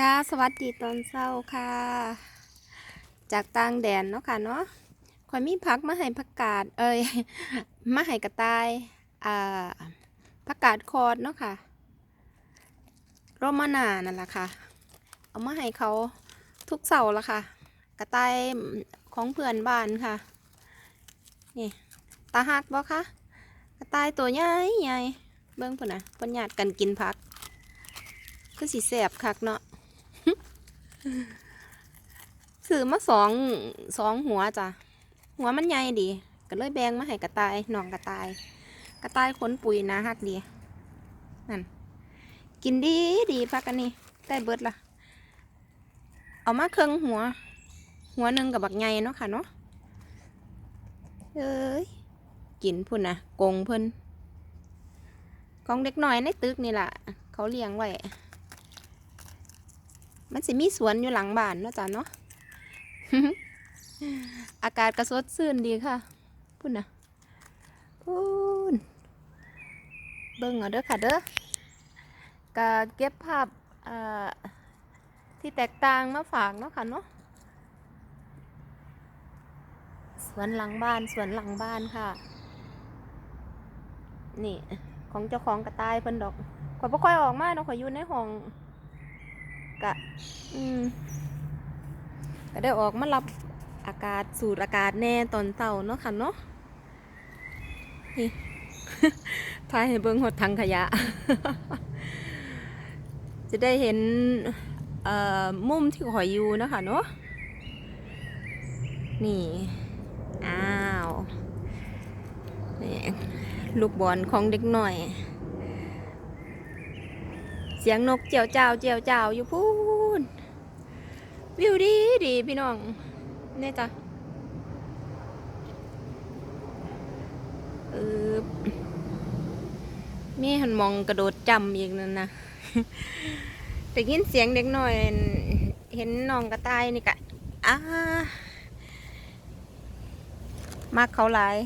จ้าสวัสดีตอนเช้าค่ะ จากต่างแดนเนาะค่ะเนาะคอยมีพักมาให้ผักกาดเอ้ยมาให้กระต่ายอ่าผักกาดคอดเนาะค่ะโรมานานั่นแหละค่ะ เอามาให้เขาทุกเสาร์ละค่ะ กระต่ายของเพื่อนบ้านค่ะนี่ตาหักบ่คะกระต่ายตัวใหญ่ใหญ่เบิ่งพุ่นนะเพิ่นญาตกันกินผักคือสิแสบคักเนาะ ซื้อมาสองสองหัวจ้ะ หัวมันใหญ่ดี ก็เลยแบงมาให้กระต่ายน้องกระต่าย กระต่ายขนปุ๋ยนะฮักดีนั่นกินดีดีพักกันนี่ได้เบิดละเอามาเครื่องหัว หัวหนึ่งกับบักใหญ่เนาะค่ะเนาะเอ้ยกินพุ่นนะกงเพิ่นของเด็กน้อยในตึกนี่แหละเขาเลี้ยงไว้ มันสิมีสวนอยู่หลังบ้านเนาะจ้ะเนาะ อากาศกระสดชื่นดีค่ะพุ่นนะพุ่นเบิ่งเอาเด้อค่ะเด้อกะเก็บภาพเอ่อที่แตกต่างมาฝากเนาะค่ะเนาะสวนหลังบ้านสวนหลังบ้านค่ะ นี่ ของเจ้าของกระต่ายเพิ่นดอกข่อยบ่ค่อยออกมาเนาะข่อยอยู่ในห้อง กะอืมก็ได้ออกมารับอากาศสูดอากาศแน่ตอนเต่าเนาะค่ะเนาะนี่ทายให้เบิ่งหดถังขยะ จะได้เห็นมุมที่ข่อยอยู่นะคะเนาะนี่ อ้าว นี่ ลูกบอลของเด็กหน่อย สียงนกเจียวเจ้าเจียวเจ้าอยู่พูนวิวดีดีพี่น้องเนี่ยจ้ะเออมีหันมองกระโดดจำอีกนั่นนะแต่ยินเสียงเด็กหน่อย เห็นน้องกระต่ายนี่กะอ้ามักเขาหลาย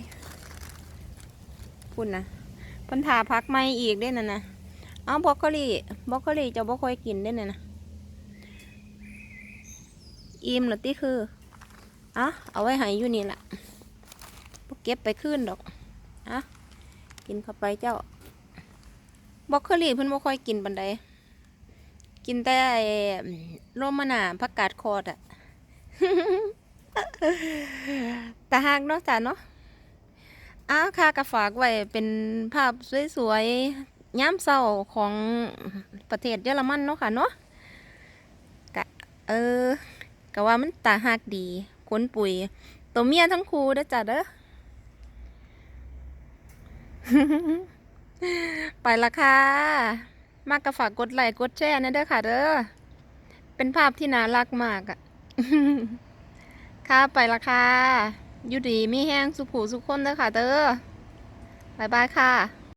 พุ่นนะพันธาพักไม่อีกได้นั่นนะ เอาบรอกโคลีบรอกโคลีเจะบ่ค่อยกินได้เนี่ยนะอิ่มหรือติคืออะเอาไว้ให้อยู่นี่แหละบ่เก็บไปขึ้นดอกอะกินเข้าไปเจ้าบรอกโคลีเพิ่นบ่ค่อยกินปานใดกินแต่ไอ้โรมานาผักกาดคอดอะแต่หากนาะจ้ะเนาะอ้าค่ะก็ฝากไว้เป็นภาพสวยๆ ย้ำเศร้าของประเทศเยอรมันเนาะค่ะเนาะกะเออกะว่ามันตาหักดีขนปุ๋ยตัวเมียทั้งคู่เด้อจ้ะเด้อไปละค่ะ มากกะฝากกดไลค์กดแชร์นะเด้อค่ะเด้อ เป็นภาพที่น่ารักมากอะค่ะไปละค่ะอยู่ดีมีแห้งสุขผูสุขคนเด้อค่ะเด้อบายบายค่ะ